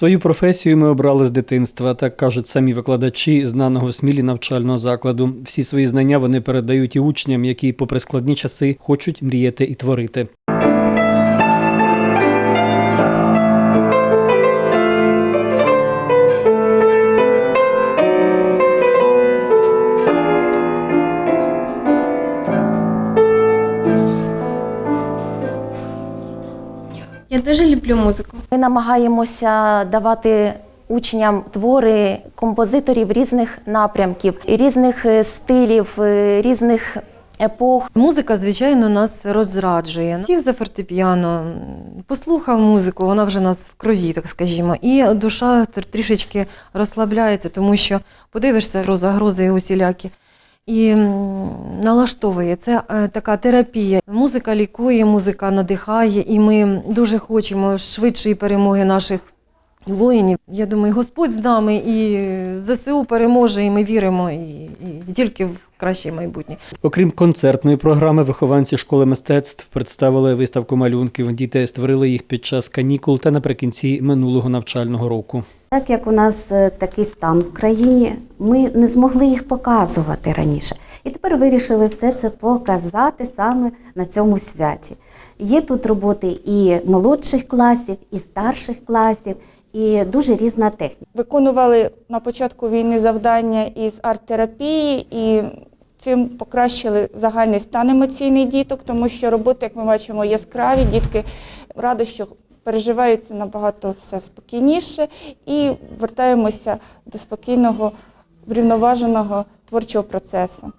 Свою професію ми обрали з дитинства, так кажуть самі викладачі знаного в смілі навчального закладу. Всі свої знання вони передають і учням, які, попри складні часи, хочуть мріяти і творити. Я дуже люблю музику. Ми намагаємося давати учням твори композиторів різних напрямків, різних е, стилів, е, різних епох. Музика, звичайно, нас розраджує. Сів за фортепіано, послухав музику, вона вже нас в крові, так скажімо, і душа тр- трішечки розслабляється, тому що подивишся про загрози усілякі. І налаштовує це е, така терапія. Музика лікує, музика надихає, і ми дуже хочемо швидшої перемоги наших воїнів. Я думаю, Господь з нами і ЗСУ переможе, і ми віримо і, і тільки в краще майбутнє. Окрім концертної програми, вихованці школи мистецтв представили виставку малюнків. Діти створили їх під час канікул та наприкінці минулого навчального року. Так як у нас е, такий стан в країні, ми не змогли їх показувати раніше. І тепер вирішили все це показати саме на цьому святі. Є тут роботи і молодших класів, і старших класів, і дуже різна техніка. Виконували на початку війни завдання із арт-терапії і цим покращили загальний стан емоційний діток, тому що роботи, як ми бачимо, яскраві. Дітки радо, що переживаються набагато все спокійніше і вертаємося до спокійного, врівноваженого творчого процесу.